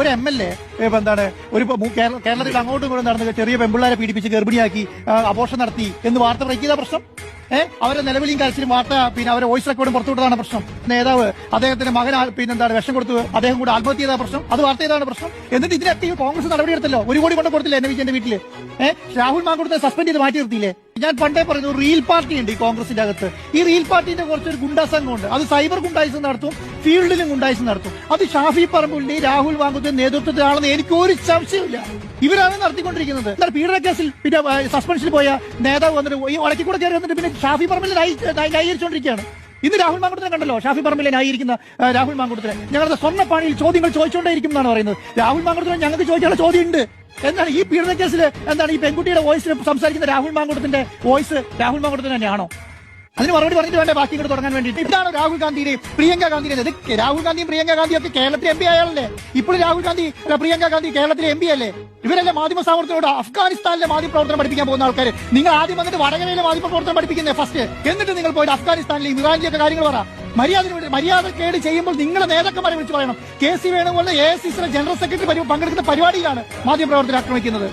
ഒരു M L A എന്താണ് ഒരു കേരളത്തിൽ അങ്ങോട്ടും ഇങ്ങോട്ടും നടന്ന് ചെറിയ പെമ്പിള്ളാരെ പീഡിപ്പിച്ച് ഗർഭിണിയാക്കി ആഘോഷം നടത്തി എന്ന് വാർത്ത പ്രയോഗിക്കുന്ന പ്രശ്നം? ഏഹ് അവരെ നിലവിലും കരച്ചിലും വാർത്ത പിന്നെ അവരെ വോയിസ് റെക്കോർഡും പുറത്തുവിട്ടതാണ് പ്രശ്നം. നേതാവ് അദ്ദേഹത്തിന്റെ മകൻ പിന്നെ എന്താണ് വിഷം കൊടുത്തു അദ്ദേഹം കൂടെ ആത്മഹത്യ ചെയ്ത പ്രശ്നം. അത് വാർത്ത ചെയ്താണ് പ്രശ്നം. എന്നിട്ട് ഇതിനൊക്കെ കോൺഗ്രസ് നടപടി എടുത്തല്ലോ? ഒരു കോടി കൊണ്ട് കൊടുത്തില്ല എന്നെ വിജയന്റെ വീട്ടിൽ? ഏഹ് രാഹുൽ മാങ്കുടത്തെ സസ്പെൻഡ് ചെയ്ത് മാറ്റി നിർത്തിയില്ലേ? ഞാൻ പണ്ടേ പറഞ്ഞു റീൽ പാർട്ടി ഉണ്ട് ഈ കോൺഗ്രസിന്റെ അകത്ത്. ഈ റീൽ പാർട്ടിന്റെ കുറച്ചൊരു ഗുണ്ടാ സംഘമുണ്ട് അത് സൈബർ ഗുണ്ടായിസം നടത്തും ഫീൽഡിലും ഗുണ്ടായിസം നടത്തും. അത് ഷാഫി പറമ്പുള്ളി രാഹുൽ വാങ്കുത്തിന്റെ നേതൃത്വത്തിലാണെന്ന് എനിക്ക് ഒരു സംശയമില്ല ഇവരാണ് നടത്തിക്കൊണ്ടിരിക്കുന്നത്. എന്നാൽ പീഡന കേസിൽ പിന്നെ സസ്പെൻഷനിൽ പോയ നേതാവ് വന്നിട്ട് ഈ വളക്കി കൂടെ കയറി വന്നിട്ട് പിന്നെ ഷാഫി പറമ്പിൽ ന്യായീകരിച്ചുകൊണ്ടിരിക്കുകയാണ് ഇന്ന് രാഹുൽ മാങ്കുടത്തിനെ കണ്ടല്ലോ. ഷാഫി പറമ്പിലെ ന്യായീകരിക്കുന്ന രാഹുൽ മാങ്കുടത്തിനെ. ഞങ്ങളുടെ സ്വർണപ്പാണിയിൽ ചോദ്യങ്ങൾ ചോദിച്ചുകൊണ്ടേയിരിക്കും എന്നാണ് പറയുന്നത്. രാഹുൽ മാങ്കുടത്തിനെ ഞങ്ങൾക്ക് ചോദിക്കാനുള്ള ചോദ്യമുണ്ട്. എന്താണ് ഈ പീഡന കേസിൽ എന്താണ് ഈ പെൺകുട്ടിയുടെ വോയിസിൽ സംസാരിക്കുന്ന രാഹുൽ മാങ്കുടത്തിന്റെ വോയിസ് രാഹുൽ മാങ്കുടത്തിന് തന്നെയാണോ? അതിന് മറുപടി പറഞ്ഞിട്ട് വേണ്ട? ബാക്കി ഇങ്ങോട്ട് തുടങ്ങാൻ വേണ്ടി ഇതാണ് രാഹുൽ ഗാന്ധിയുടെയും പ്രിയങ്ക ഗാന്ധിയുടെ ഇത്. രാഹുൽ ഗാന്ധിയും പ്രിയങ്ക ഗാന്ധിയും ഒക്കെ കേരളത്തിലെ എം പി ആയാലല്ലേ? ഇപ്പോഴും രാഹുൽ ഗാന്ധി അല്ല, പ്രിയങ്ക ഗാന്ധി കേരളത്തിലെ എം പി അല്ലേ? ഇവരല്ലേ മാധ്യമ സാമർത്ഥ്യത്തോട് അഫ്ഗാനിസ്ഥാനിലെ മാധ്യമ പ്രവർത്തനം പഠിപ്പിക്കാൻ പോകുന്ന ആൾക്കാർ നിങ്ങൾ ആദ്യം വന്നിട്ട് വടകരയിലെ മാധ്യമ പ്രവർത്തനം പഠിപ്പിക്കുന്നേ ഫസ്റ്റ് എന്നിട്ട് നിങ്ങൾ പോയിട്ട് അഫ്ഗാനിസ്ഥാനിലെയും ഇറാനിലെയും ഒക്കെ കാര്യങ്ങൾ പറ. മര്യാദ മര്യാദ കേട് ചെയ്യുമ്പോൾ നിങ്ങളെ നേതാക്കന്മാരെ വിളിച്ച് പറയണം. കെ സി വേണുപോലെ എ എസ് ജനറൽ സെക്രട്ടറി പങ്കെടുക്കുന്ന പരിപാടിയിലാണ് മാധ്യമ പ്രവർത്തനം ആക്രമിക്കുന്നത്.